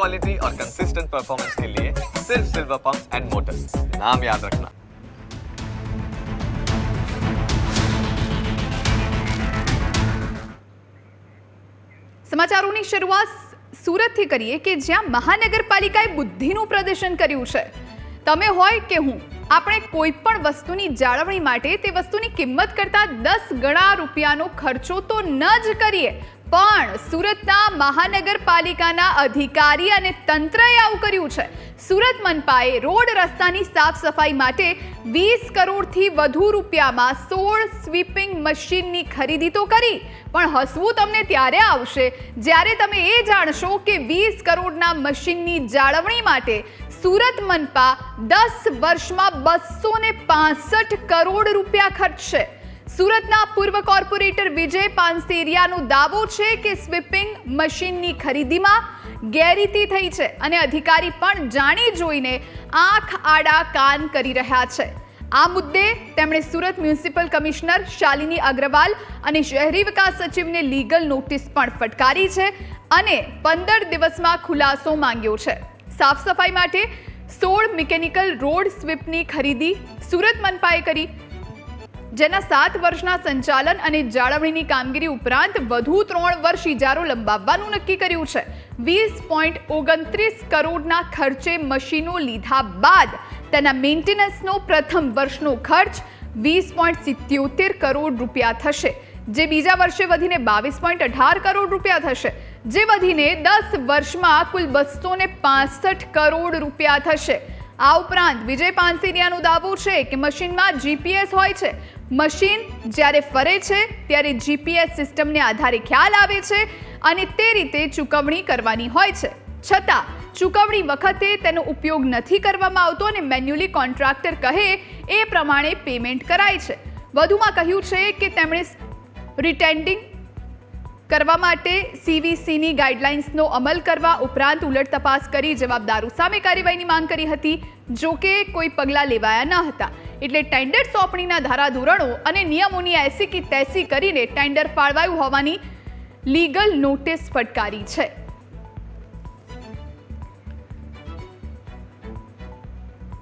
Quality और consistent performance के लिए सिर्फ सिल्वर पंप्स एंड मोटर्स नाम याद रखना સમાચારોની શરૂઆત સુરતથી કરીએ કે જ્યાં મહાનગરપાલિકાએ બુદ્ધિનું પ્રદર્શન કર્યું છે તમે હોય કે હું આપણે કોઈ પણ વસ્તુની જાળવણી માટે તે વસ્તુની કિંમત કરતાં દસ ગણા રૂપિયાનો ખર્ચો તો ન જ કરીએ પણ સુરતના મહાનગરપાલિકાના અધિકારી અને તંત્રએ આવું કર્યું છે. સુરત મનપાએ રોડ રસ્તાની સાફ સફાઈ માટે વીસ કરોડથી વધુ રૂપિયામાં સોળ સ્વીપિંગ મશીનની ખરીદી તો કરી, પણ હસવું તમને ત્યારે આવશે જ્યારે તમે એ જાણશો કે વીસ કરોડના મશીનની જાળવણી માટે સુરત મનપા દસ વર્ષમાં બસો ને કરોડ રૂપિયા ખર્ચશે. સુરતના પૂર્વ કોર્પોરેટર વિજય પાનસેરિયાનો દાવો છે કે સ્વીપિંગ મશીનની ખરીદીમાં ગેરરીતિ થઈ છે અને અધિકારી પણ જાણી જોઈને આંખ આડા કાન કરી રહ્યા છે. આ મુદ્દે તેમણે સુરત મ્યુનિસિપલ કમિશનર શાલિની અગ્રવાલ અને શહેરી વિકાસ સચિવને લીગલ નોટિસ પણ ફટકારી છે અને પંદર દિવસમાં ખુલાસો માંગ્યો છે. સાફ સફાઈ માટે સોળ મિકેનિકલ રોડ સ્વીપની ખરીદી સુરત મનપાએ કરી જેના સાત વર્ષના સંચાલન અને જાળવણીની કામગીરી ઉપરાંત વધુ ત્રણ વર્ષ ઇજારો લંબાવવાનું નક્કી કર્યું છે. વીસ પોઈન્ટ ઓગણત્રીસ કરોડના ખર્ચે મશીનો લીધા બાદ તેના મેન્ટેનન્સનો પ્રથમ વર્ષનો ખર્ચ વીસ પોઈન્ટ સિત્યોતેર કરોડ રૂપિયા થશે, જે બીજા વર્ષે વધીને બાવીસ પોઈન્ટ અઢાર કરોડ રૂપિયા થશે, જે વધીને દસ વર્ષમાં કુલ બસો ને કરોડ રૂપિયા થશે. આ ઉપરાંત વિજય પાનસેરિયાનો દાવો છે કે મશીનમાં જીપીએસ હોય છે. મશીન જ્યારે ફરે છે, ત્યારે જીપીએસ સિસ્ટમને આધારે ખ્યાલ આવે છે અને તે રીતે ચૂકવણી કરવાની હોય છે. છતાં, ચૂકવણી વખતે તેનો ઉપયોગ નથી કરવામાં આવતો અને મેન્યુઅલી કોન્ટ્રાક્ટર કહે એ પ્રમાણે પેમેન્ટ કરાય છે. વધુમાં કહ્યું છે કે તેમણે રિટેન્ડિંગ કરવા માટે સીવીસીની ગાઈડલાઇન્સનો અમલ કરવા ઉપરાંત ઉલટ તપાસ કરી જવાબદારો સામે કાર્યવાહીની માંગ કરી હતી, જો કે કોઈ પગલાં લેવાયા ન હતા. એટલે ટેન્ડર સોંપણીના ધારાધોરણો અને નિયમોની એસી કે તેસી કરીને ટેન્ડર ફાળવાયું હોવાની લીગલ નોટિસ ફટકારી છે.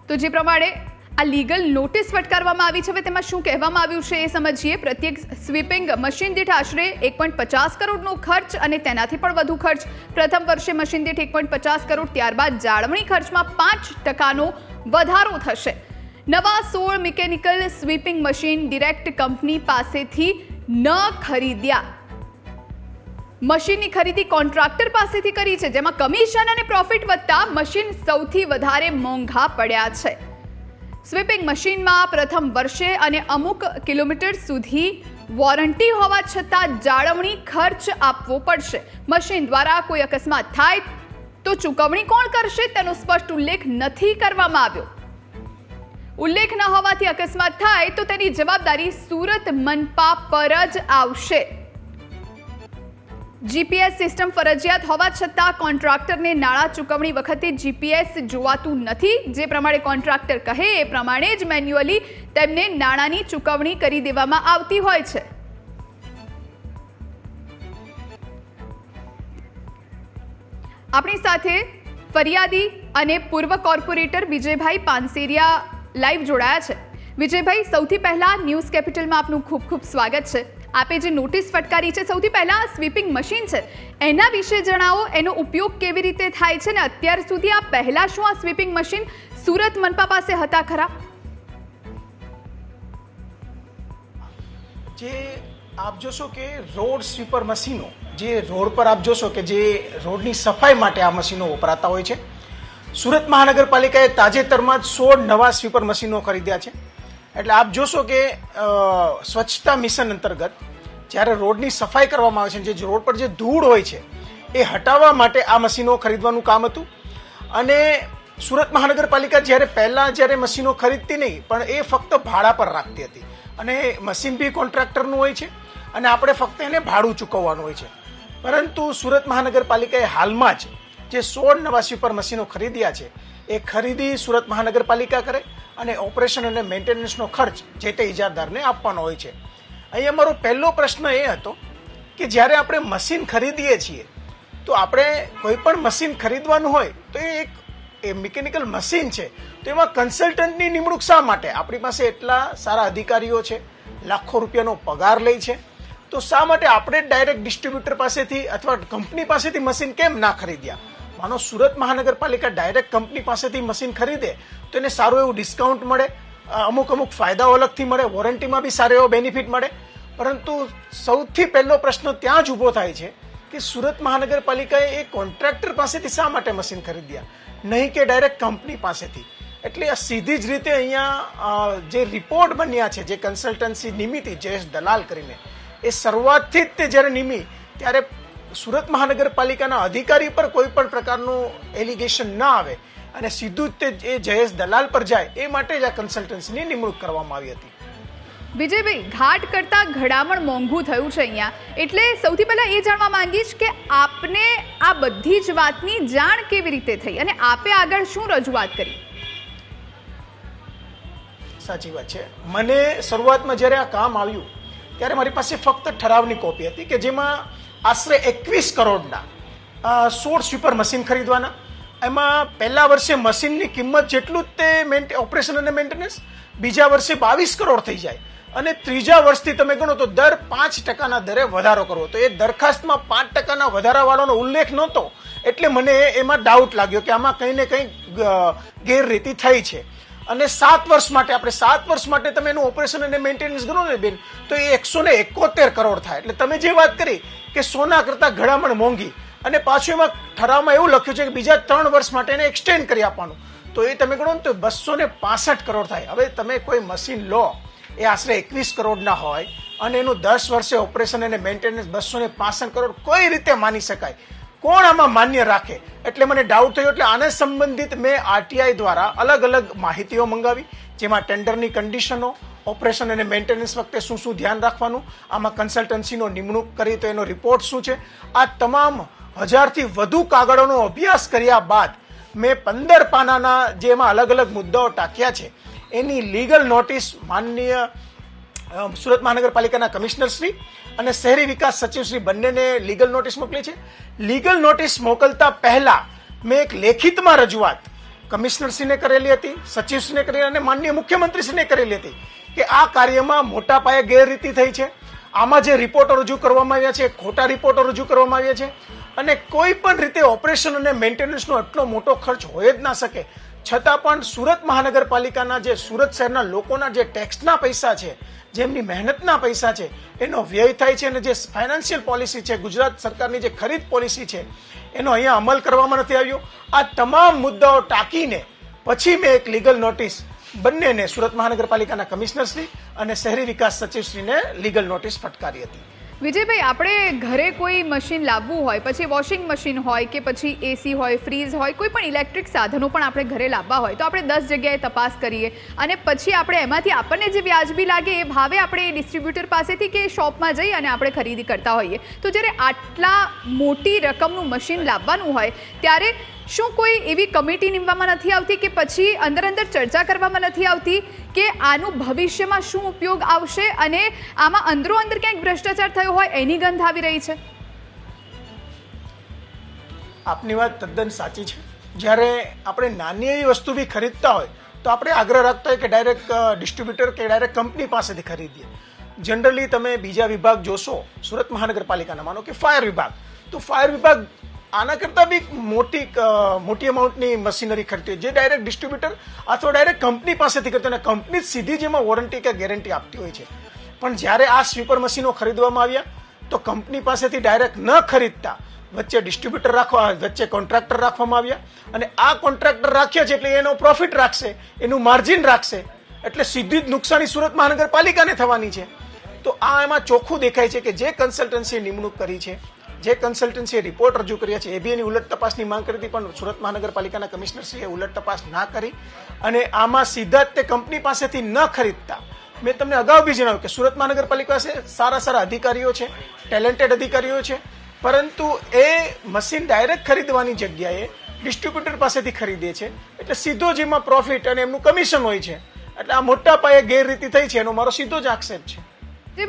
તો જે પ્રમાણે આ લીગલ નોટિસ ફટકારવામાં આવી છે હવે તેમાં શું કહેવામાં આવ્યું છે એ સમજીએ. પ્રત્યેક સ્વીપિંગ મશીન દીઠ આશરે એક પોઈન્ટ પચાસ કરોડનો ખર્ચ અને તેનાથી પણ વધુ ખર્ચ. પ્રથમ વર્ષે મશીન દીઠ એક પચાસ કરોડ, ત્યારબાદ જાળવણી ખર્ચમાં પાંચ ટકાનો વધારો થશે. નવા સોળ mechanical sweeping machine direct company પાસેથી ન ખરીદ્યા. મશીનની ખરીદી કોન્ટ્રાક્ટર પાસેથી કરી છે, જેમાં કમિશન અને પ્રોફિટ વધતા મશીન સૌથી વધારે મોંઘા પડ્યા છે. સ્વીપિંગ મશીનમાં પ્રથમ વર્ષે અને અમુક કિલોમીટર સુધી વોરંટી હોવા છતાં જાળવણી ખર્ચ આપવો પડશે. મશીન દ્વારા કોઈ અકસ્માત થાય તો ચૂકવણી કોણ કરશે તેનો સ્પષ્ટ ઉલ્લેખ નથી કરવામાં આવ્યો. ઉલ્લેખ ન હોવાથી અકસ્માત થાય તો તેની જવાબદારી સુરત મનપા પર જ આવશે. જીપીએસ સિસ્ટમ ફરજિયાત હોવા છતાં કોન્ટ્રાક્ટરને નાણાં ચૂકવણી વખતે જીપીએસ જોવાતું નથી. જે પ્રમાણે કોન્ટ્રાક્ટર કહે, એ પ્રમાણે જ મેન્યુઅલી તેમને નાણાંની ચૂકવણી કરી દેવામાં આવતી હોય છે. આપણી સાથે ફરિયાદી અને પૂર્વ કોર્પોરેટર વિજયભાઈ પાનસેરિયા લાઈવ જોડાયા છે. વિજયભાઈ, સૌથી પહેલા ન્યૂઝ કેપિટલમાં આપનું ખૂબ ખૂબ સ્વાગત છે. આપે જે નોટિસ ફટકારી છે, સૌથી પહેલા સ્વીપિંગ મશીન છે. એના વિશે જણાવો, એનો ઉપયોગ કેવી રીતે થાય છે ને અત્યાર સુધી આ પહેલા શું આ સ્વીપિંગ મશીન સુરત મનપા પાસે હતા ખરા? જે આપ જોશો કે રોડ સ્વીપર મશીનો, જે રોડ પર આપ જોશો કે જે રોડની સફાઈ માટે આ મશીનો વપરાતા હોય છે. સુરત મહાનગરપાલિકાએ તાજેતરમાં જ સોળ નવા સ્વીપર મશીનો ખરીદ્યા છે. એટલે આપ જોશો કે સ્વચ્છતા મિશન અંતર્ગત જ્યારે રોડની સફાઈ કરવામાં આવે છે, જે રોડ પર જે ધૂળ હોય છે, એ હટાવવા માટે આ મશીનો ખરીદવાનું કામ હતું. અને સુરત મહાનગરપાલિકા જ્યારે પહેલાં જ્યારે મશીનો ખરીદતી નહીં, પણ એ ફક્ત ભાડા પર રાખતી હતી. અને મશીન બી કોન્ટ્રાક્ટરનું હોય છે, અને આપણે ફક્ત એને ભાડું ચૂકવવાનું હોય છે. પરંતુ સુરત મહાનગરપાલિકાએ હાલમાં જ જે સોળ નવાસી ઉપર મશીનો ખરીદ્યા છે, એ ખરીદી સુરત મહાનગરપાલિકા કરે. અને ઓપરેશન અને મેન્ટેનન્સનો ખર્ચ જે તે ઇજારદારને આપવાનો હોય છે. અહીં અમારો પહેલો પ્રશ્ન એ હતો કે જ્યારે આપણે મશીન ખરીદીએ છીએ, તો આપણે કોઈ પણ મશીન ખરીદવાનું હોય, તો એ એક એ મિકેનિકલ મશીન છે. તો એમાં કન્સલ્ટન્ટની નિમણૂક શા માટે? આપણી પાસે એટલા સારા અધિકારીઓ છે, લાખો રૂપિયાનો પગાર લે છે. તો શા માટે આપણે ડાયરેક્ટ ડિસ્ટ્રીબ્યુટર પાસેથી અથવા કંપની પાસેથી મશીન કેમ ના ખરીદ્યા? માનો સુરત મહાનગરપાલિકા ડાયરેક્ટ કંપની પાસેથી મશીન ખરીદે તો એને સારું એવું ડિસ્કાઉન્ટ મળે. અમુક અમુક ફાયદાઓ અલગથી મળે વોરંટીમાં બી સારો એવો બેનિફિટ મળે. પરંતુ સૌથી પહેલો પ્રશ્ન ત્યાં જ ઊભો થાય છે કે સુરત મહાનગરપાલિકાએ એ કોન્ટ્રાક્ટર પાસેથી શા માટે મશીન ખરીદ્યા? નહીં કે ડાયરેક્ટ કંપની પાસેથી. એટલે આ સીધી જ રીતે અહીંયા જે રિપોર્ટ બન્યા છે, જે કન્સલ્ટન્સી નિમિત્તી જયેશ દલાલ કરીને, એ શરૂઆતથી જ તે જ્યારે નિમી, ત્યારે સુરત મહાનગરપાલિકાના અધિકારી પર કોઈ પણ પ્રકારનું એલિગેશન ના આવે અને સીધું જ તે એ જયેશ દલાલ પર જાય એ માટે જ આ કન્સલ્ટન્સીની નિમણૂક કરવામાં આવી હતી. વિજયભાઈ ઘાટ કરતા ઘડામણ મોંઘું થયું છે અહીંયા. એટલે સૌથી પહેલા એ જાણવા માંગીશ કે આપને આ બધી જ વાતની જાણ કેવી રીતે થઈ અને આપે આગળ શું રજૂઆત કરી? સાચી વાત છે. મને શરૂઆતમાં જ્યારે આ કામ આવ્યું ત્યારે મારી પાસે ફક્ત ઠરાવની કોપી હતી કે જેમાં આશરે એકવીસ કરોડના. સોળ સ્વીપર મશીન ખરીદવાના. એમાં પહેલા વર્ષે મશીનની કિંમત જેટલું જ તે મેન્ટે ઓપરેશન અને મેન્ટેનન્સ બીજા વર્ષે બાવીસ કરોડ થઈ જાય. અને ત્રીજા વર્ષથી તમે ગણો તો દર પાંચ ટકાના દરે વધારો કરવો. તો એ દરખાસ્તમાં પાંચ ટકાના વધારાવાળાનો ઉલ્લેખ નહોતો. એટલે મને એમાં ડાઉટ લાગ્યો કે આમાં કંઈ ને કંઈ ગેરરીતિ થઈ છે. અને સાત વર્ષ માટે, આપણે સાત વર્ષ માટે તમે એનું ઓપરેશન અને મેન્ટેનન્સ ગણો ને બેન, તો એ એકસો ને એકોતેર કરોડ થાય. એટલે તમે જે વાત કરી કે સોના કરતાં ઘડામણ મોંઘી, અને પાછું એમાં ઠરાવમાં એવું લખ્યું છે કે બીજા ત્રણ વર્ષ માટે એને એક્સટેન્ડ કરી આપવાનું. તો એ તમે ગણો ને તો બસો ને પાસઠ કરોડ થાય. હવે તમે કોઈ મશીન લો, એ આશરે એકવીસ કરોડના હોય, અને એનું દસ વર્ષે ઓપરેશન અને મેન્ટેનન્સ બસો ને પાસઠ કરોડ કોઈ રીતે માની શકાય. કોણ આમાં માન્ય રાખે? એટલે મને ડાઉટ થયો, એટલે આને સંબંધિત મેં આરટીઆઈ દ્વારા અલગ અલગ માહિતીઓ મંગાવી, જેમાં ટેન્ડરની કન્ડિશનો ઓપરેશન અને મેન્ટેનન્સ વખતે શું શું ધ્યાન રાખવાનું, આમાં કન્સલ્ટન્સીનો નિમણૂક કરી તો એનો રિપોર્ટ શું છે. આ તમામ હજારથી વધુ કાગળોનો અભ્યાસ કર્યા બાદ મેં પંદર પાનાના જે એમાં અલગ અલગ મુદ્દાઓ ટાંક્યા છે. એની લીગલ નોટિસ માનનીય સુરત મહાનગરપાલિકાના કમિશનરશ્રી અને શહેરી વિકાસ સચિવશ્રી બંનેને લીગલ નોટિસ મોકલી છે. લીગલ નોટિસ મોકલતા પહેલા મેં એક લેખિતમાં રજૂઆત કમિશનરશ્રીને કરેલી હતી સચિવશ્રીને કરેલી અને માનનીય મુખ્યમંત્રીશ્રીને કરેલી હતી કે આ કાર્યમાં મોટા પાયે ગેરરીતિ થઈ છે. આમાં જે રિપોર્ટો રજૂ કરવામાં આવ્યા છે, ખોટા રિપોર્ટો રજૂ કરવામાં આવ્યા છે અને કોઈ પણ રીતે ઓપરેશન અને મેન્ટેનન્સનો એટલો મોટો ખર્ચ હોય જ ના શકે છતાં પણ સુરત મહાનગરપાલિકાના જે સુરત શહેરના લોકોના જે ટેક્સના પૈસા છે, જેમની મહેનતના પૈસા છે, એનો વ્યય થાય છે અને જે ફાઇનાન્શિયલ પોલિસી છે, ગુજરાત સરકારની જે ખરીદ પોલિસી છે, એનો અહીંયા અમલ કરવામાં નથી આવ્યો. આ તમામ મુદ્દાઓ ટાંકીને પછી મેં એક લીગલ નોટિસ બંનેને સુરત મહાનગરપાલિકાના કમિશનરશ્રી અને શહેરી વિકાસ સચિવશ્રીને લીગલ નોટિસ ફટકારી હતી. વિજયભાઈ, આપણે ઘરે કોઈ મશીન લાવવું હોય, પછી વોશિંગ મશીન હોય કે પછી એસી હોય ફ્રીજ હોય, કોઈ પણ ઇલેક્ટ્રિક સાધનો પણ આપણે ઘરે લાવવા હોય, તો આપણે દસ જગ્યાએ તપાસ કરીએ. અને પછી આપણે એમાંથી આપણને જે વ્યાજબી લાગે એ ભાવે આપણે એ ડિસ્ટ્રીબ્યુટર પાસેથી કે શોપમાં જઈ અને આપણે ખરીદી કરતા હોઈએ. તો જ્યારે આટલા મોટી રકમનું મશીન લાવવાનું હોય, ત્યારે શું કોઈ એવી કમિટી નીમવામાં નથી આવતી કે પછી અંદર અંદર ચર્ચા કરવામાં નથી આવતી કે આનું ભવિષ્યમાં શું ઉપયોગ આવશે અને આમાં અંદરો અંદર ક્યાંક ભ્રષ્ટાચાર થયો હોય એની ગંધ આવી રહી છે? આપની વાત તદ્દન સાચી છે. જ્યારે આપણે નાની એવી વસ્તુ બી ખરીદતા હોય, તો આપણે આગ્રહ રાખતા હોય કે ડાયરેક્ટ ડિસ્ટ્રીબ્યુટર કે ડાયરેક્ટ કંપની પાસેથી ખરીદીએ. જનરલી તમે બીજા વિભાગ જોશો, સુરત મહાનગરપાલિકાના માનો કે ફાયર વિભાગ. તો ફાયર વિભાગ આના કરતાં બી મોટી મોટી અમાઉન્ટની મશીનરી ખરીદતી હોય જે ડાયરેક્ટ ડિસ્ટ્રીબ્યુટર અથવા ડાયરેક્ટ કંપની પાસેથી કરતી અને કંપની સીધી જ એમાં વોરંટી કે ગેરંટી આપતી હોય છે. પણ જ્યારે આ સ્વીપર મશીનો ખરીદવામાં આવ્યા, તો કંપની પાસેથી ડાયરેક્ટ ન ખરીદતા વચ્ચે ડિસ્ટ્રીબ્યુટર રાખવા, વચ્ચે કોન્ટ્રાક્ટર રાખવામાં આવ્યા. અને આ કોન્ટ્રાક્ટર રાખ્યા છે એટલે એનો પ્રોફિટ રાખશે, એનું માર્જિન રાખશે. એટલે સીધી જ નુકસાની સુરત મહાનગરપાલિકાને થવાની છે. તો આ એમાં ચોખ્ખું દેખાય છે કે જે કન્સલ્ટન્સીએ નિમણૂક કરી છે જે કન્સલ્ટન્સીએ રિપોર્ટ રજૂ કર્યા છે, એ બી એની ઉલટ તપાસની માંગ કરી હતી, પણ સુરત મહાનગરપાલિકાના કમિશનરશ્રીએ ઉલટ તપાસ ના કરી અને આમાં સીધા જ તે કંપની પાસેથી ન ખરીદતા. મેં તમને અગાઉ બી જણાવ્યું કે સુરત મહાનગરપાલિકા પાસે સારા સારા અધિકારીઓ છે ટેલેન્ટેડ અધિકારીઓ છે, પરંતુ એ મશીન ડાયરેક્ટ ખરીદવાની જગ્યાએ ડિસ્ટ્રીબ્યુટર પાસેથી ખરીદે છે. એટલે સીધો જેમાં પ્રોફિટ અને એમનું કમિશન હોય છે. એટલે આ મોટા પાયે ગેરરીતિ થઈ છે, એનો મારો સીધો જ આક્ષેપ છે.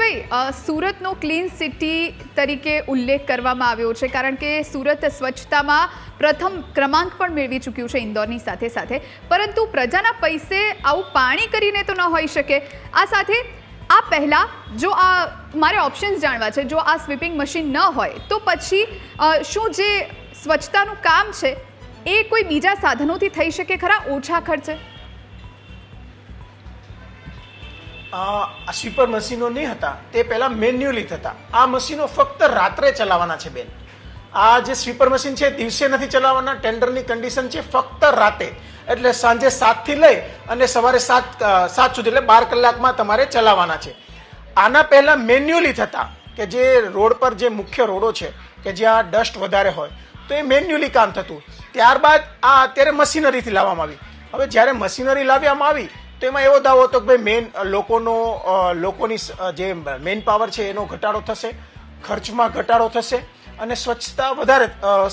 ભાઈ સુરતનો ક્લીન સિટી તરીકે ઉલ્લેખ કરવામાં આવ્યો છે કારણ કે સુરત સ્વચ્છતામાં પ્રથમ ક્રમાંક પણ મેળવી ચૂક્યું છે ઇન્દોરની સાથે સાથે. પરંતુ પ્રજાના પૈસે આવું પાણી કરીને તો ન હોઈ શકે. આ સાથે, આ પહેલાં જો આ મારે ઓપ્શન્સ જાણવા છે, જો આ સ્વીપિંગ મશીન ન હોય, તો પછી શું જે સ્વચ્છતાનું કામ છે, એ કોઈ બીજા સાધનોથી થઈ શકે ખરા? ઓછા ખર્ચે? આ સ્વીપર મશીનો નહીં હતા, તે પહેલાં મેન્યુઅલી થતા. આ મશીનો ફક્ત રાત્રે ચલાવવાના છે બેન. આ જે સ્વીપર મશીન છે, દિવસે નથી ચલાવવાના ટેન્ડરની કન્ડિશન છે ફક્ત રાતે. એટલે સાંજે સાતથી લઈ અને સવારે સાત સાત સુધી, એટલે બાર કલાકમાં તમારે ચલાવવાના છે. આના પહેલાં મેન્યુઅલી થતા, કે જે રોડ પર જે મુખ્ય રોડો છે, કે જ્યાં ડસ્ટ વધારે હોય, તો એ મેન્યુઅલી કામ થતું. ત્યારબાદ આ અત્યારે મશીનરીથી લાવવામાં આવી. હવે જ્યારે મશીનરી લાવવામાં આવી તો એમાં એવો દાવો હતો કે ભાઈ મેન લોકોનો લોકોની જે મેન પાવર છે એનો ઘટાડો થશે, ખર્ચમાં ઘટાડો થશે અને સ્વચ્છતા વધારે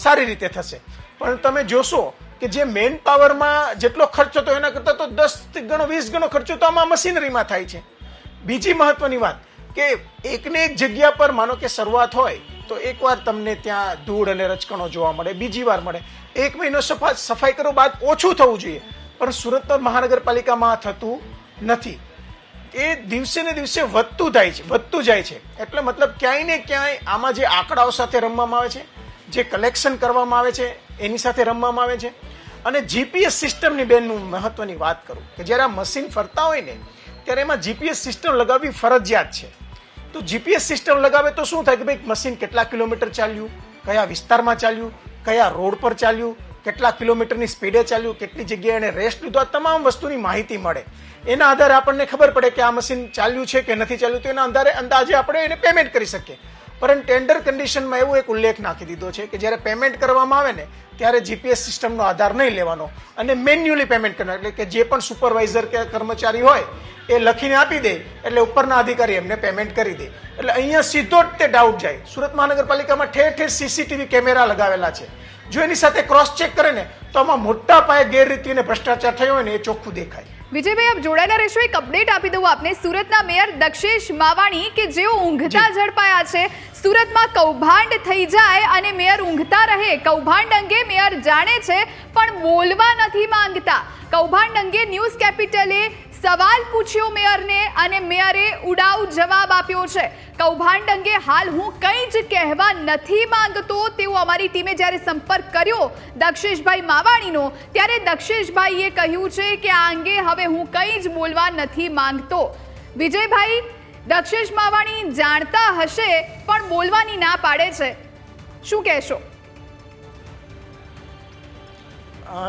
સારી રીતે થશે. પણ તમે જોશો કે જે મેન પાવરમાં જેટલો ખર્ચ હતો એના કરતાં તો દસ ગણો, વીસ ગણો ખર્ચો તો આમાં મશીનરીમાં થાય છે. બીજી મહત્વની વાત કે એકને એક જગ્યા પર માનો કે શરૂઆત હોય તો એકવાર તમને ત્યાં ધૂળ અને રચકણો જોવા મળે, બીજી વાર મળે. એક મહિનો સફા, સફાઈ કરો બાદ ઓછું થવું જોઈએ. પણ સુરત મહાનગરપાલિકામાં થતું નથી એ દિવસે ને દિવસે વધતું થાય છે વધતું જાય છે એટલે મતલબ ક્યાંય ને ક્યાંય આમાં જે આંકડાઓ સાથે રમવામાં આવે છે જે કલેક્શન કરવામાં આવે છે એની સાથે રમવામાં આવે છે અને જીપીએસ સિસ્ટમની બેનનું મહત્વની વાત કરું કે જ્યારે આ મશીન ફરતા હોય ને, ત્યારે એમાં જીપીએસ સિસ્ટમ લગાવવી ફરજિયાત છે. તો જીપીએસ સિસ્ટમ લગાવે તો શું થાય કે ભાઈ મશીન કેટલા કિલોમીટર ચાલ્યું, કયા વિસ્તારમાં ચાલ્યું, કયા રોડ પર ચાલ્યું કેટલા કિલોમીટરની સ્પીડે ચાલ્યું, કેટલી જગ્યાએ એને રેસ્ટ લીધો, આ તમામ વસ્તુની માહિતી મળે. એના આધારે આપણને ખબર પડે કે આ મશીન ચાલ્યું છે કે નથી ચાલ્યું, તો એના આધારે અંદાજે આપણે એને પેમેન્ટ કરી શકીએ. પરંતુ ટેન્ડર કન્ડિશનમાં એવું એક ઉલ્લેખ નાખી દીધો છે કે જ્યારે પેમેન્ટ કરવામાં આવે ને, ત્યારે જીપીએસ સિસ્ટમનો આધાર નહીં લેવાનો અને મેન્યુઅલી પેમેન્ટ કરવાનું, એટલે કે જે પણ સુપરવાઇઝર કે કર્મચારી હોય, એ લખીને આપી દે, એટલે ઉપરના અધિકારી એમને પેમેન્ટ કરી દે. એટલે અહીંયા સીધો જ તે ડાઉટ જાય. સુરત મહાનગરપાલિકામાં ઠેર ઠેર સીસીટીવી કેમેરા લગાવેલા છે. જો એની સાથે ક્રોસ ચેક કરે ને તો આમાં મોટા પાયે ગેરરીતિ અને ભ્રષ્ટાચાર થયો હોય ને એ ચોખ્ખું દેખાય. વિજયભાઈ આપ જોડાયેલા રહેશો. એક અપડેટ આપી દઉં આપને. સુરતના મેયર દક્ષેશ માવાણી કે જેઓ ઊંઘતા ઝડપાયા છે સુરતમાં કૌભાંડ થઈ જાય અને મેયર ઊંઘતા રહે. કૌભાંડ અંગે મેયર જાણે છે પણ બોલવા નથી માંગતા. કૌભાંડ અંગે ન્યૂઝ કેપિટલે સવાલ પૂછ્યો મેયરને અને મેયરે ઉડાવ જવાબ આપ્યો છે. કૌભાંડ અંગે હાલ હું કંઈ જ કહેવા નથી માંગતો તેવો અમારી ટીમે જ્યારે સંપર્ક કર્યો દક્ષેશભાઈ માવાણીનો, ત્યારે દક્ષેશભાઈએ કહ્યું છે કે આ અંગે હવે હું કંઈ જ બોલવા નથી માંગતો. વિજયભાઈ, દક્ષેશ માવાણી જાણતા હશે, પણ બોલવાની ના પાડે છે. શું કહેશો?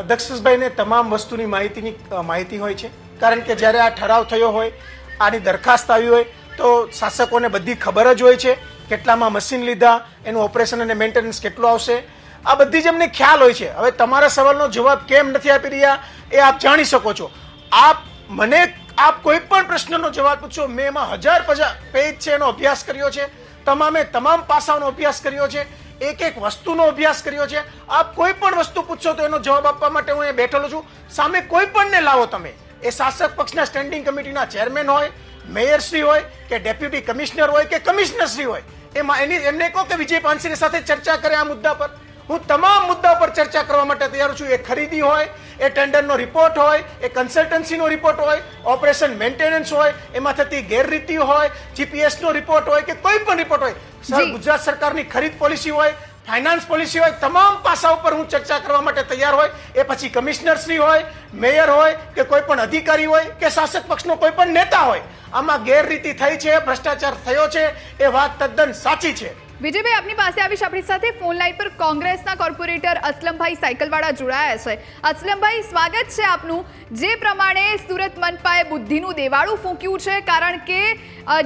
દક્ષેશભાઈને તમામ વસ્તુની માહિતીની માહિતી હોય છે. કારણ કે જ્યારે આ ઠરાવ થયો હોય, આની દરખાસ્ત આવી હોય, તો શાસકોને બધી ખબર જ હોય છે કેટલામાં મશીન લીધા, એનું ઓપરેશન અને મેન્ટેનન્સ કેટલું આવશે. આ બધી જ એમને ખ્યાલ હોય છે. હવે તમારા સવાલનો જવાબ કેમ નથી આપી રહ્યા, એ આપ જાણી શકો છો. આપ મને, આપ કોઈ પણ પ્રશ્નનો જવાબ પૂછો, મેં એમાં હજાર પજા, પેજ છે એનો અભ્યાસ કર્યો છે. તમામે તમામ પાસાઓનો અભ્યાસ કર્યો છે. એક એક વસ્તુનો અભ્યાસ કર્યો છે. આપ કોઈ પણ વસ્તુ પૂછશો તો એનો જવાબ આપવા માટે હું અહીંયા બેઠેલો છું. સામે કોઈ પણને લાવો તમે. એ શાસક પક્ષના સ્ટેન્ડિંગ કમિટીના ચેરમેન હોય મેયરશ્રી હોય કે ડેપ્યુટી કમિશનર હોય કે કમિશનરશ્રી હોય એમાં એની એમને કહો કે વિજય પાનસીની સાથે ચર્ચા કરે આ મુદ્દા પર. હું તમામ મુદ્દા પર ચર્ચા કરવા માટે તૈયાર છું. એ ખરીદી હોય એ ટેન્ડરનો રિપોર્ટ હોય એ કન્સલ્ટન્સીનો રિપોર્ટ હોય ઓપરેશન મેન્ટેનન્સ હોય એમાં થતી ગેરરીતિ હોય જીપીએસનો રિપોર્ટ હોય કે કોઈ પણ રિપોર્ટ હોય. સર ગુજરાત સરકારની ખરીદ પોલિસી હોય ફાઇનાન્સ પોલિસી હોય, તમામ પાસા ઉપર હું ચર્ચા કરવા માટે તૈયાર હોય. એ પછી કમિશનર શ્રી હોય, મેયર હોય, કે કોઈ પણ અધિકારી હોય, કે શાસક પક્ષનો કોઈ પણ નેતા હોય. આમાં ગેરરીતિ થઈ છે, ભ્રષ્ટાચાર થયો છે, એ વાત તદ્દન સાચી છે. વિજયભાઈ, આપની પાસે આવીશ આપણી સાથે ફોન લાઈન પર કોંગ્રેસના કોર્પોરેટર અસલમભાઈ સાયકલવાળા જોડાયા છે. અસલમભાઈ, સ્વાગત છે આપનું. જે પ્રમાણે સુરત મનપાએ બુદ્ધિનું દેવાળું ફૂંક્યું છે, કારણ કે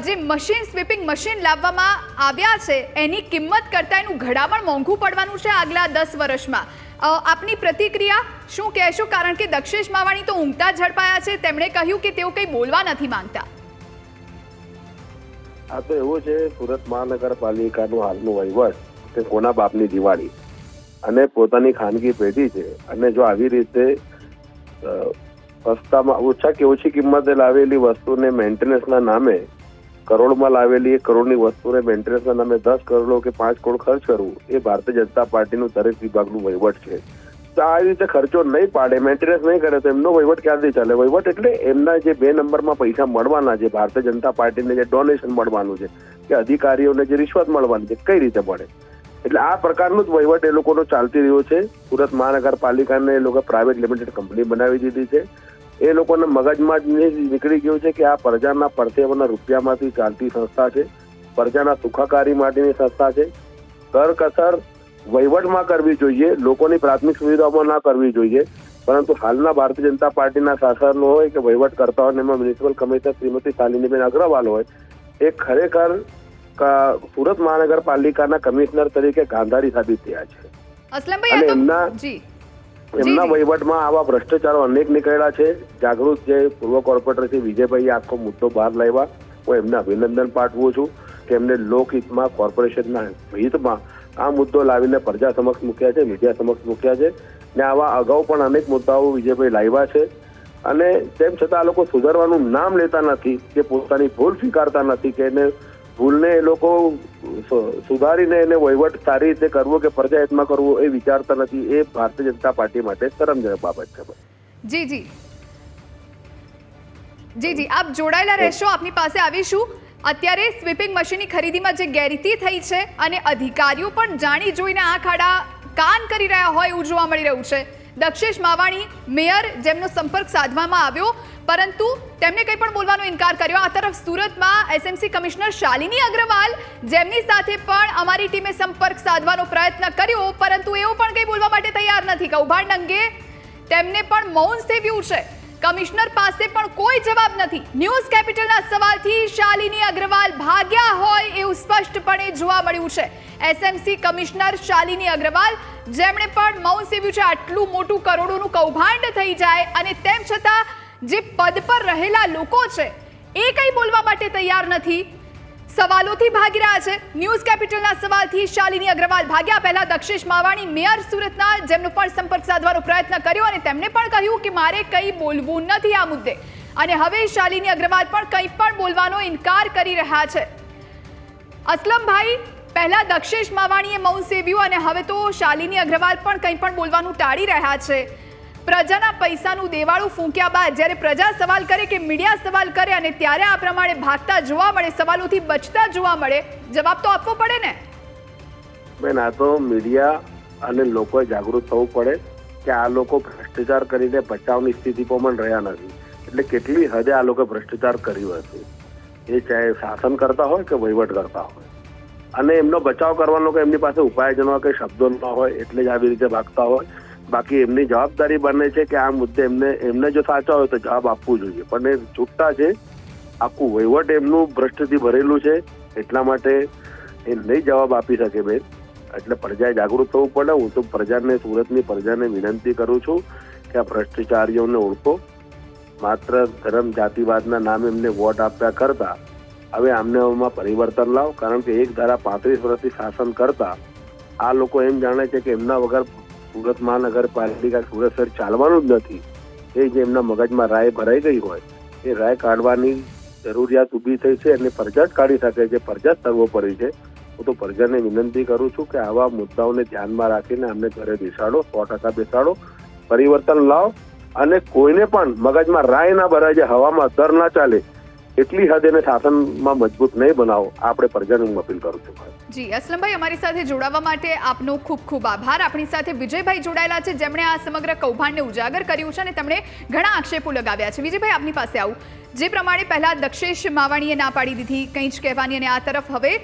જે મશીન સ્વીપિંગ મશીન લાવવામાં આવ્યા છે, એની કિંમત કરતાં એનું ઘડામણ મોંઘું પડવાનું છે આગલા દસ વર્ષમાં. આપની પ્રતિક્રિયા શું કહેશો? કારણ કે દક્ષેશ માવાણી તો ઊંઘતા ઝડપાયા છે, તેમણે કહ્યું કે તેઓ કંઈ બોલવા નથી માંગતા. આ તો એવું છે, સુરત મહાનગરપાલિકાનું હાલનું વહીવટ તે કોના બાપની દિવાળી. અને પોતાની ખાનગી પેઢી છે. અને જો આવી રીતે સસ્તામાં ઓછા કે ઓછી કિંમતે લાવેલી વસ્તુને મેન્ટેનન્સના નામે, કરોડમાં લાવેલી એક કરોડની વસ્તુને મેન્ટેનન્સના નામે દસ કરોડો કે પાંચ કરોડ ખર્ચ કરવું, એ ભારતીય જનતા પાર્ટીનું દરેક વિભાગનું વહીવટ છે. આ રીતે ખર્ચો નહીં પાડે મેન્ટેનન્સ નહીં કરે તો એમનો વહીવટ ક્યાંથી ચાલે? વહીવટ એટલે એમના જે બે નંબરમાં પૈસા મળવાના છે, ભારતીય જનતા પાર્ટીને જે ડોનેશન મળવાનું છે, કે અધિકારીઓને જે રિશ્વત મળવાની છે, કઈ રીતે મળે? એટલે આ પ્રકારનું જ વહીવટ એ લોકોનો ચાલતી રહ્યો છે. સુરત મહાનગરપાલિકાને એ લોકો પ્રાઇવેટ લિમિટેડ કંપની બનાવી દીધી છે. એ લોકોને મગજમાં જ નીકળી ગયું છે કે આ પ્રજાના પરસેવાના રૂપિયામાંથી ચાલતી સંસ્થા છે. પ્રજાના સુખાકારી માટેની સંસ્થા છે. કરકસર વહીવટમાં કરવી જોઈએ લોકોની પ્રાથમિક સુવિધાઓમાં ના કરવી જોઈએ. પરંતુ હાલના ભારતીય જનતા પાર્ટીના શાસનો હોય કે વહીવટ કરતા હોય એમાં મ્યુનિસિપલ કમિશનર શ્રીમતી શાલિનીબેન અગ્રવાલ હોય એ ખરેખર સુરત મહાનગરપાલિકાના કમિશનર તરીકે ગાંધારી સાબિત થયા છે. અને એમના- એમના વહીવટમાં આવા ભ્રષ્ટાચારો અનેક નીકળ્યા છે. જાગૃત જે પૂર્વ કોર્પોરેટર છે વિજયભાઈ આખો મુદ્દો બહાર લાવ્યા. હું એમને અભિનંદન પાઠવું છું કે એમને લોકહિતમાં કોર્પોરેશનના હિતમાં આ મુદ્દો લાવીને પ્રજા સમક્ષ મૂક્યા છે, મીડિયા સમક્ષ મૂક્યા છે ને આવા અગાઉ પણ અનેક મુદ્દાઓ વિજયભાઈ લાવ્યા છે. અને તેમ છતાં આ લોકો સુધારવાનું નામ લેતા નથી કે પોતાની ભૂલ સ્વીકારતા નથી કે એને ભૂલને એ લોકો સુધારીને એને વહીવટ સારી રીતે કરવો કે પ્રજાહિતમાં કરવો એ વિચારતા નથી. એ ભારતીય જનતા પાર્ટી માટે શરમજનક બાબત છે. જી જી. જી જી. આપ જોડાયેલા રહેશો. આપની પાસે આવીશું. અત્યારે સ્વીપિંગ મશીનની ખરીદીમાં જે ગેરરીતિ થઈ છે અને અધિકારીઓ પણ જાણી જોઈને આ ખાડા કાન કરી રહ્યા હોય એવું જોવા મળી રહ્યું છે. દક્ષેશ માવાણી, મેયર, જેમનો સંપર્ક સાધવામાં આવ્યો, પરંતુ તેમણે કંઈ પણ બોલવાનો ઇનકાર કર્યો. આ તરફ સુરતમાં એસએમસી કમિશનર શાલિની અગ્રવાલ, જેમની સાથે પણ અમારી ટીમે સંપર્ક સાધવાનો પ્રયત્ન કર્યો, પરંતુ એઓ પણ કંઈ બોલવા માટે તૈયાર નથી. કૌભાંડ અંગે તેમને પણ મૌન સેવ્યું છે. કમિશનર પાસે પણ કોઈ જવાબ નથી. ન્યૂઝ કેપિટલના સવાલથી શાલિની અગ્રવાલ ભાગ્યા હોય એવું સ્પષ્ટપણે જોવા મળ્યું છે. એસએમસી કમિશનર શાલિની અગ્રવાલ, જેમણે પણ મૌન સેવ્યું છે, આટલું મોટું કરોડોનું કૌભાંડ થઈ જાય અને તેમ છતાં જે પદ પર રહેલા લોકો છે, એ કંઈ બોલવા માટે તૈયાર નથી? સવાલોથી ભાગી રહ્યા છે. ન્યૂઝ કેપિટલના સવાલથી શાલિની અગ્રવાલ ભાગ્યા પહેલા દક્ષેશ માવાણી મેયર સુરતના જેમનો પણ સંપર્ક સાધવાનો પ્રયત્ન કર્યો અને તેમણે પણ કહ્યું કે મારે કંઈ બોલવું નથી આ મુદ્દે. અને હવે શાલિની અગ્રવાલ પણ કંઈ પણ બોલવાનો ઇનકાર કરી રહ્યા છે. અસલમભાઈ, પહેલા દક્ષેશ માવાણીએ મૌન સેવ્યું અને હવે તો શાલિની અગ્રવાલ પણ કંઈ પણ બોલવાનું ટાળી રહ્યા છે. પ્રજાના પૈસાનું દેવાળું ફૂંક્યા બાદ જ્યારે પ્રજા સવાલ કરે કે મીડિયા સવાલ કરે અને ત્યારે આ પ્રમાણે ભાગતા જોવા મળે, સવાલોથી બચતા જોવા મળે, જવાબ તો આપવો પડે ને? બેન, આ તો મીડિયા અને લોકોએ જાગૃત થવું પડે કે આ લોકો ભ્રષ્ટાચાર કરીને બચાવની સ્થિતિ પણ રહ્યા નથી. એટલે કેટલી હદે આ લોકો ભ્રષ્ટાચાર કર્યું હશે? એ ચાહે શાસન કરતા હોય કે વહીવટ કરતા હોય? અને એમનો બચાવ કરવાનો કે એમની પાસે ઉપાયજનો કે શબ્દો ન હોય એટલે જ આવી રીતે ભાગતા હોય? બાકી એમની જવાબદારી બને છે કે આ મુદ્દે એમને એમને જો સાચા હોય તો જવાબ આપવું જોઈએ. પણ એ છૂટતા છે, આખું વહીવટ એમનું ભ્રષ્ટથી ભરેલું છે, એટલા માટે એ નહીં જવાબ આપી શકે બેન. એટલે પ્રજાએ જાગૃત થવું પડે. હું તો પ્રજાને, સુરતની પ્રજાને વિનંતી કરું છું કે આ ભ્રષ્ટાચારીઓને ઓળખો. માત્ર ધર્મ જાતિવાદના નામે એમને વોટ આપ્યા કરતા. હવે આમને આમાં પરિવર્તન લાવ. કારણ કે એક ધારા પાંત્રીસ વર્ષથી શાસન કરતા. આ લોકો એમ જાણે છે કે એમના વગર સુરત મહાનગરપાલિકા સુરત શહેર ચાલવાનું જ નથી. એ જે એમના મગજમાં રાય ભરાઈ ગઈ હોય, એ રાય કાઢવાની જરૂરિયાત ઊભી થઈ છે અને પ્રજા જ કાઢી શકે છે. પ્રજા જ સર્વોપરી છે. હું તો પ્રજાને વિનંતી કરું છું કે આવા મુદ્દાઓને ધ્યાનમાં રાખીને અમને ઘરે બેસાડો, સો ટકા બેસાડો, પરિવર્તન લાવો અને કોઈને પણ મગજમાં રાય ના ભરાય છે હવામાં દર ના ચાલે એટલી હદ એને શાસનમાં મજબૂત નહીં બનાવો. આપણે પ્રજાને અપીલ કરું છું. જી, અસલમભાઈ, અમારી સાથે જોડાવા માટે આપનો ખૂબ ખૂબ આભાર. આપણી સાથે વિજયભાઈ જોડાયેલા છે. જેમણે આ સમગ્ર કૌભાંડને ઉજાગર કર્યું છે અને તેમણે ઘણા આક્ષેપો લગાવ્યા છે. વિજયભાઈ, આપની પાસે આવું. જે પ્રમાણે પહેલાં દક્ષેશ માવાણીએ ના પાડી દીધી કંઈ જ કહેવાની અને આ તરફ હવે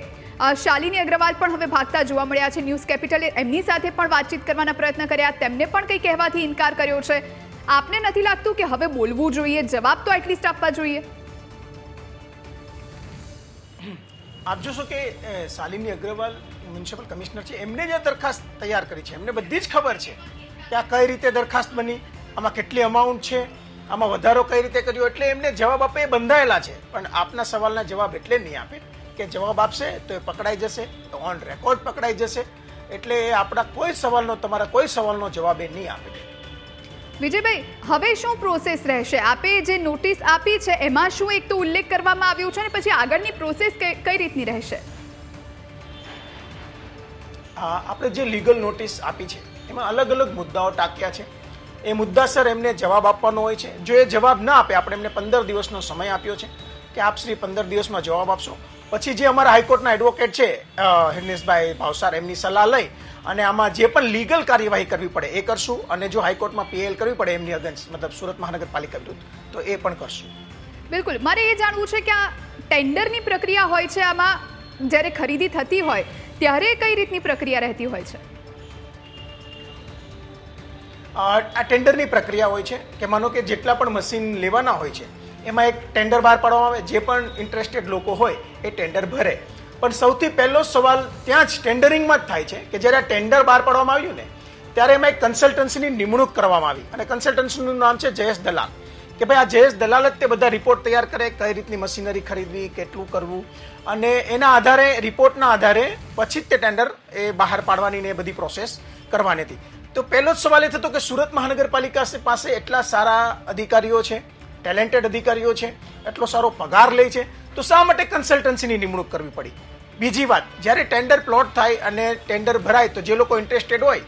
શાલિની અગ્રવાલ પણ હવે ભાગતા જોવા મળ્યા છે. ન્યૂઝ કેપિટલે એમની સાથે પણ વાતચીત કરવાના પ્રયત્ન કર્યા. તેમને પણ કંઈ કહેવાથી ઇનકાર કર્યો છે. આપને નથી લાગતું કે હવે બોલવું જોઈએ? જવાબ તો એટલીસ્ટ આપવા જોઈએ. આપ જોશો કે શાલિની અગ્રવાલ મ્યુનિસિપલ કમિશનર છે. એમને જ દરખાસ્ત તૈયાર કરી છે. એમને બધી જ ખબર છે કે આ કઈ રીતે દરખાસ્ત બની, આમાં કેટલી અમાઉન્ટ છે, આમાં વધારો કઈ રીતે કર્યો, એટલે એમને જવાબ આપે એ બંધાયેલા છે. પણ આપના સવાલના જવાબ એટલે નહીં આપે. કે જવાબ આપશે તો એ પકડાઈ જશે, તો ઓન રેકોર્ડ પકડાઈ જશે. એટલે એ આપણા કોઈ સવાલનો, તમારા કોઈ સવાલનો જવાબ એ નહીં આપે. વિજયભાઈ, હવે શું પ્રોસેસ રહેશે? આપે જે નોટિસ આપી છે, એમાં શું એક તો ઉલ્લેખ કરવામાં આવ્યો છે અને પછી આગળની પ્રોસેસ કઈ રીતની રહેશે? આપણે જે લીગલ નોટિસ આપી છે, એમાં અલગ અલગ મુદ્દાઓ ટાંક્યા છે. એ મુદ્દાસર એમને જવાબ આપવાનો હોય છે. જો એ જવાબ ના આપે, આપણે એમને પંદર દિવસનો સમય આપ્યો છે કે આપ શ્રી પંદર દિવસમાં જવાબ આપશો. પછી જે અમારા હાઈકોર્ટના એડવોકેટ છે હિરનેશભાઈ ભાવસાર એમની સલાહ લઈ અને આમાં જે પણ લીગલ કાર્યવાહી કરવી પડે એ કરશું અને જો હાઈકોર્ટમાં પીએલ કરવી પડે એમની અગેન્સ્ટ મતલબ સુરત મહાનગરપાલિકા વિરુદ્ધ તો એ પણ કરશું. બિલકુલ. મારે એ જાણવું છે કે આ ટેન્ડરની પ્રક્રિયા હોય છે આમાં જ્યારે ખરીદી થતી હોય ત્યારે કઈ રીતની પ્રક્રિયા રહેતી હોય છે? આ ટેન્ડરની પ્રક્રિયા હોય છે કે માનો કે જેટલા પણ મશીન લેવાના હોય છે એમાં એક ટેન્ડર બહાર પાડવામાં આવે, જે પણ ઇન્ટરેસ્ટેડ લોકો હોય, એ ટેન્ડર ભરે. પણ સૌથી પહેલો સવાલ ત્યાં જ ટેન્ડરિંગમાં જ થાય છે કે જ્યારે આ ટેન્ડર બહાર પાડવામાં આવ્યું ને, ત્યારે એમાં એક કન્સલ્ટન્સીની નિમણૂક કરવામાં આવી. અને કન્સલ્ટન્સીનું નામ છે જયેશ દલાલ. કે ભાઈ, આ જયેશ દલાલ જ તે બધા રિપોર્ટ તૈયાર કરે, કઈ રીતની મશીનરી ખરીદવી, કેટલું કરવું. અને એના આધારે રિપોર્ટના આધારે પછી જ તે ટેન્ડર એ બહાર પાડવાની ને એ બધી પ્રોસેસ કરવાની હતી. તો પહેલો જ સવાલ એ થતો કે સુરત મહાનગરપાલિકા પાસે એટલા સારા અધિકારીઓ છે? ટેલેન્ટેડ અધિકારીઓ છે, એટલો સારો પગાર લે છે, તો શા માટે કન્સલ્ટન્સીની નિમણૂક કરવી પડી? બીજી વાત, જ્યારે ટેન્ડર પ્લોટ થાય અને ટેન્ડર ભરાય, તો જે લોકો ઇન્ટરેસ્ટેડ હોય,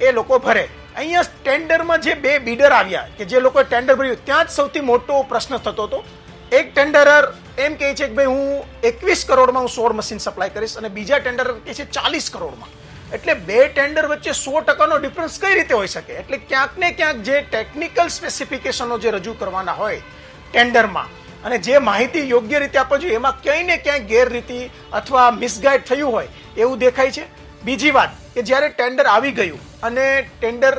એ લોકો ભરે. અહીંયા ટેન્ડરમાં જે બે બીડર આવ્યા, કે જે લોકોએ ટેન્ડર ભર્યું, ત્યાં જ સૌથી મોટો પ્રશ્ન થતો હતો. એક ટેન્ડરર એમ કહે છે કે, ભાઈ, હું એકવીસ કરોડમાં હું સોળ મશીન સપ્લાય કરીશ અને બીજા ટેન્ડરર કહે છે ચાલીસ કરોડમાં. એટલે બે ટેન્ડર વચ્ચે સો ટકાનો ડિફરન્સ કઈ રીતે હોઈ શકે? એટલે ક્યાંક ને ક્યાંક જે ટેકનિકલ સ્પેસિફિકેશનો જે રજૂ કરવાના હોય ટેન્ડરમાં અને જે માહિતી યોગ્ય રીતે આપવા જોઈએ, એમાં ક્યાંય ને ક્યાંય ગેરરીતિ અથવા મિસગાઈડ થયું હોય એવું દેખાય છે. બીજી વાત કે જ્યારે ટેન્ડર આવી ગયું અને ટેન્ડર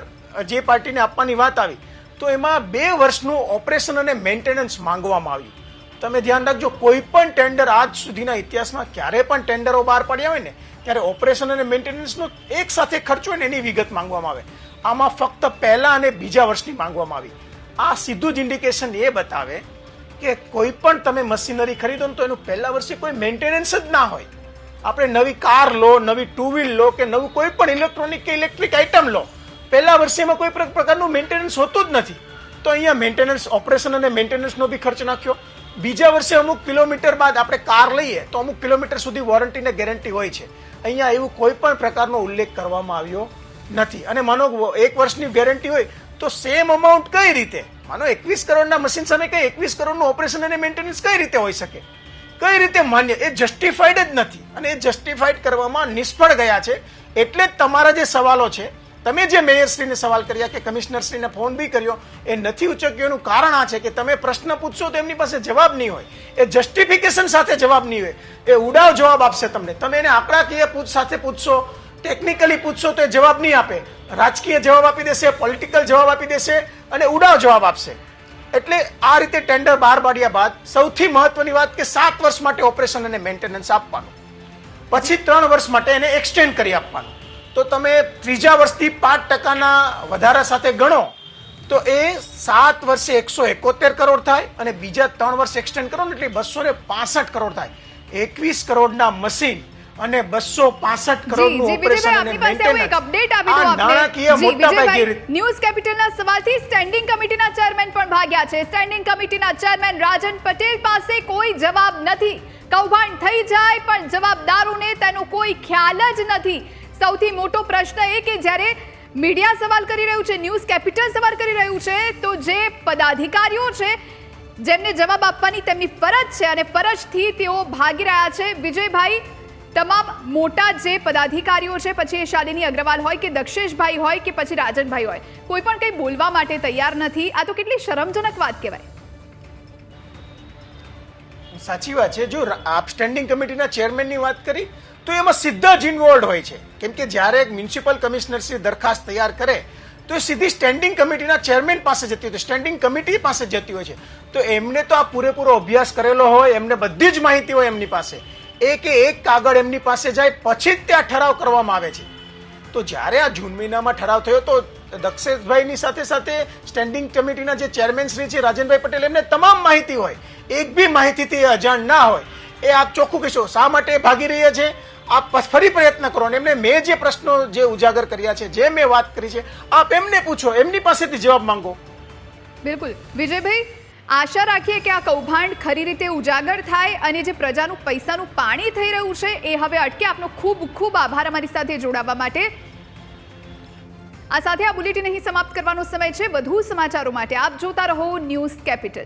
જે પાર્ટીને આપવાની વાત આવી, તો એમાં બે વર્ષનું ઓપરેશન અને મેન્ટેનન્સ માંગવામાં આવ્યું. તમે ધ્યાન રાખજો, કોઈ પણ ટેન્ડર આજ સુધીના ઇતિહાસમાં ક્યારે પણ ટેન્ડરો બહાર પડ્યા હોય ને ત્યારે ઓપરેશન અને મેન્ટેનન્સનો એક સાથે ખર્ચો હોય એની વિગત માંગવામાં આવે. આમાં ફક્ત પહેલા અને બીજા વર્ષની માંગવામાં આવી. આ સીધું જ ઇન્ડિકેશન એ બતાવે કે કોઈ પણ તમે મશીનરી ખરીદો ને તો એનું પહેલા વર્ષે કોઈ મેન્ટેનન્સ જ ના હોય. આપણે નવી કાર લો, નવી ટુ વ્હીલ લો કે નવું કોઈ પણ ઇલેક્ટ્રોનિક કે ઇલેક્ટ્રિક આઇટમ લો, પહેલા વર્ષેમાં કોઈ પ્રકારનું મેન્ટેનન્સ હોતું જ નથી. તો અહીંયા મેન્ટેનન્સ ઓપરેશન અને મેન્ટેનન્સનો બી ખર્ચ નાખ્યો. બીજા વર્ષે અમુક કિલોમીટર બાદ આપણે કાર લઈએ તો અમુક કિલોમીટર સુધી વોરંટીને ગેરંટી હોય છે. અહીંયા એવું કોઈ પણ પ્રકારનો ઉલ્લેખ કરવામાં આવ્યો નથી. અને માનો એક વર્ષની ગેરંટી હોય તો સેમ અમાઉન્ટ કઈ રીતે? માનો એકવીસ કરોડના મશીન સામે કઈ એકવીસ કરોડનું ઓપરેશન અને મેન્ટેનન્સ કઈ રીતે હોઈ શકે? કઈ રીતે માન્ય? એ જસ્ટિફાઈડ જ નથી. અને એ જસ્ટિફાઈડ કરવામાં નિષ્ફળ ગયા છે. એટલે જ તમારા જે સવાલો છે તમે જે મેયરશ્રીને સવાલ કર્યા કે કમિશનરશ્રીને ફોન બી કર્યો, એ નથી ઉચક્યો. એનું કારણ આ છે કે તમે પ્રશ્ન પૂછશો તો એમની પાસે જવાબ નહીં હોય. એ જસ્ટિફિકેશન સાથે જવાબ નહીં હોય. એ ઉડાવ જવાબ આપશે તમને. તમે એને આંકડાકીય પૂછ, સાથે પૂછશો ટેકનિકલી પૂછશો તો એ જવાબ નહીં આપે. રાજકીય જવાબ આપી દેશે પોલિટિકલ જવાબ આપી દેશે અને ઉડાવ જવાબ આપશે. એટલે આ રીતે ટેન્ડર બહાર પાડ્યા બાદ સૌથી મહત્વની વાત કે સાત વર્ષ માટે ઓપરેશન અને મેન્ટેનન્સ આપવાનું. પછી ત્રણ વર્ષ માટે એને એક્સટેન્ડ કરી આપવાનું. તો તમે ત્રીજા વર્ષથી પાંચ ટકાના વધારા સાથે ગણો તો એ સાત વર્ષે એકસો એકોતેર કરોડ થાય અને બીજા ત્રણ વર્ષ એક્સટેન્ડ કરો ને એટલે બસો ને પાસઠ કરોડ થાય એકવીસ કરોડના મશીન અને બસો પાસઠ કરોડ કરોડનું જી ઓપરેશન અને maintenance. અપડેટ આપી આ નાણાકીય મોટા ગેરરીતિ. ન્યૂઝ કેપિટલના સવાલથી સ્ટેન્ડિંગ કમિટીના ચેરમેન પણ ભાગ્યા છે સ્ટેન્ડિંગ કમિટીના ચેરમેન રાજન પટેલ પાસે કોઈ જવાબ નથી કૌભાંડ થઈ જાય પણ જવાબદારોને તેનો કોઈ ખ્યાલ જ નથી સૌથી મોટો પ્રશ્ન એ કે જ્યારે મીડિયા સવાલ કરી રહ્યું છે, ન્યૂઝ કેપિટલ સવાલ કરી રહ્યું છે, તો જે પદાધિકારીઓ છે, જેમને જવાબ આપવાની તેમની ફરજ છે અને ફરજથી તેઓ ભાગી રહ્યા છે. વિજયભાઈ, તમામ મોટા જે પદાધિકારીઓ છે, પછી એ શાલિની અગ્રવાલ હોય કે દક્ષેશભાઈ હોય કે પછી રાજનભાઈ હોય, કોઈ પણ કંઈ બોલવા માટે તૈયાર નથી. આ તો કેટલી શરમજનક વાત કહેવાય. સાચી વાત છે. જો રા- આપ સ્ટેન્ડિંગ કમિટીના ચેરમેનની વાત કરી તો એમાં સીધા જ ઇન્વોલ્વ હોય છે. કેમ કે જ્યારે એક મ્યુનિસિપલ કમિશનરશ્રી દરખાસ્ત તૈયાર કરે, તો એ સીધી સ્ટેન્ડિંગ કમિટીના ચેરમેન પાસે જતી હોય છે. સ્ટેન્ડિંગ કમિટી પાસે જતી હોય છે. તો એમને તો આ પૂરેપૂરો અભ્યાસ કરેલો હોય, એમને બધી જ માહિતી હોય એમની પાસે. એક એક કાગળ એમની પાસે જાય, પછી જ ત્યાં ઠરાવ કરવામાં આવે છે. તો જ્યારે આ જૂન મહિનામાં ઠરાવ થયો, તો દક્ષેશભાઈની સાથે સાથે સ્ટેન્ડિંગ કમિટીના જે ચેરમેન શ્રી છે, રાજનભાઈ પટેલ, એમને તમામ માહિતી હોય. એક બી માહિતીથી અજાણ ના હોય. એ આપ ચોખ્ખું કહેશો, શા માટે ભાગી રહ્યા છે? આપ ફરી પ્રયત્ન કરો અને એમને મેં જે પ્રશ્નો જે ઉજાગર કર્યા છે, જે મેં વાત કરી છે, આપ એમને પૂછો, એમની પાસેથી જવાબ માંગો. બિલકુલ. વિજયભાઈ, આશા રાખીએ કે આ કૌભાંડ ખરી રીતે ઉજાગર થાય અને જે પ્રજાનું પૈસાનું પાણી થઈ રહ્યું છે, એ હવે અટકે. આપનો ખૂબ ખૂબ આભાર અમારી સાથે જોડાવા માટે. આ સાથે આ બુલેટિન અહીં સમાપ્ત કરવાનો સમય છે. વધુ સમાચારો માટે આપ જોતા રહો ન્યૂઝ કેપિટલ.